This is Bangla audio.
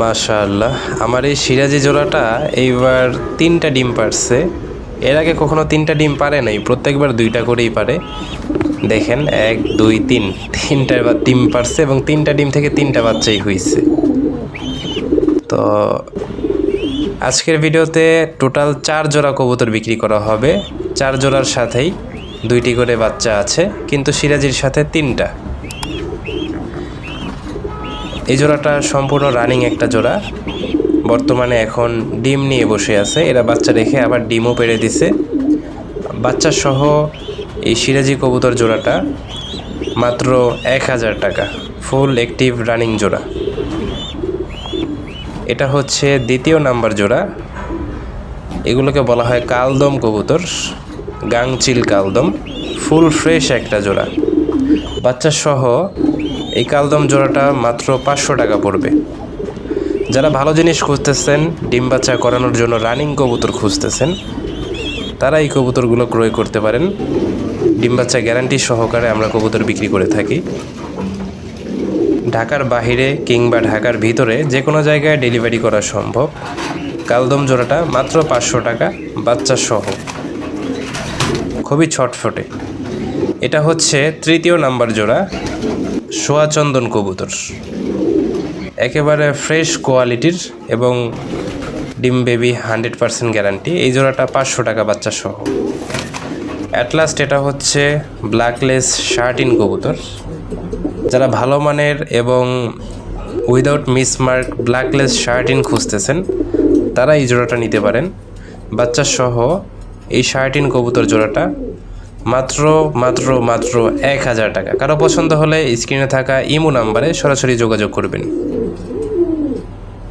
মাশাআল্লাহ। আমার এই সিরাজি জোড়াটা এইবার তিনটা ডিম পারছে। এর আগে কখনো তিনটা ডিম পারে নাই, প্রত্যেকবার দুইটা করেই পারে। দেখেন, এক, দুই, তিন। তিনটা এবার ডিম পারছে এবং তিনটা ডিম থেকে তিনটা বাচ্চাই হয়েছে তো আজকের ভিডিওতে টোটাল চার জোড়া কবুতর বিক্রি করা হবে। চার জোড়ার সাথেই দুইটি করে বাচ্চা আছে, কিন্তু সিরাজির সাথে তিনটা। এই জোড়াটা সম্পূর্ণ রানিং একটা জোড়া। বর্তমানে এখন ডিম নিয়ে বসে আছে। এরা বাচ্চা রেখে আবার ডিমও পেড়ে দিছে। বাচ্চা সহ এই সিরাজি কবুতর জোড়াটা মাত্র এক হাজার টাকা। ফুল অ্যাক্টিভ রানিং জোড়া। এটা হচ্ছে দ্বিতীয় নাম্বার জোড়া। এগুলোকে বলা হয় কালদম কবুতর। গাংচিল কালদম। ফুল ফ্রেশ একটা জোড়া। বাচ্চা সহ এই কালদম জোড়াটা মাত্র পাঁচশো টাকা পড়বে। যারা ভালো জিনিস খুঁজতেছেন, ডিম বাচ্চা করানোর জন্য রানিং কবুতর খুঁজতেছেন তারা এই কবুতরগুলো ক্রয় করতে পারেন। ডিম বাচ্চা গ্যারান্টি সহকারে আমরা কবুতর বিক্রি করে থাকি। ঢাকার বাহিরে কিংবা ঢাকার ভিতরে যে কোনো জায়গায় ডেলিভারি করা সম্ভব। কালদম জোড়াটা মাত্র পাঁচশো টাকা, বাচ্চা সহ। খুবই ছটফটে। এটা হচ্ছে তৃতীয় নাম্বার জোড়া সোয়াচন্দন কবুতর। একেবারে ফ্রেশ কোয়ালিটির এবং ডিম বেবি হান্ড্রেড পার্সেন্ট গ্যারান্টি এই জোড়াটা পাঁচশো টাকা বাচ্চা সহ। অ্যাটলাস্ট এটা হচ্ছে ব্ল্যাকলেস শার্টিন কবুতর। যারা ভালো মানের এবং উইদাউট মিসমার্ক ব্ল্যাকলেস শার্টিন খুঁজতেছেন, তারা এই জোড়াটা নিতে পারেন। বাচ্চা সহ এই শার্টিন কবুতর জোড়াটা মাত্র মাত্র মাত্র এক হাজার টাকা। কারও পছন্দ হলে স্ক্রিনে থাকা ইমো নাম্বারে সরাসরি যোগাযোগ করবেন।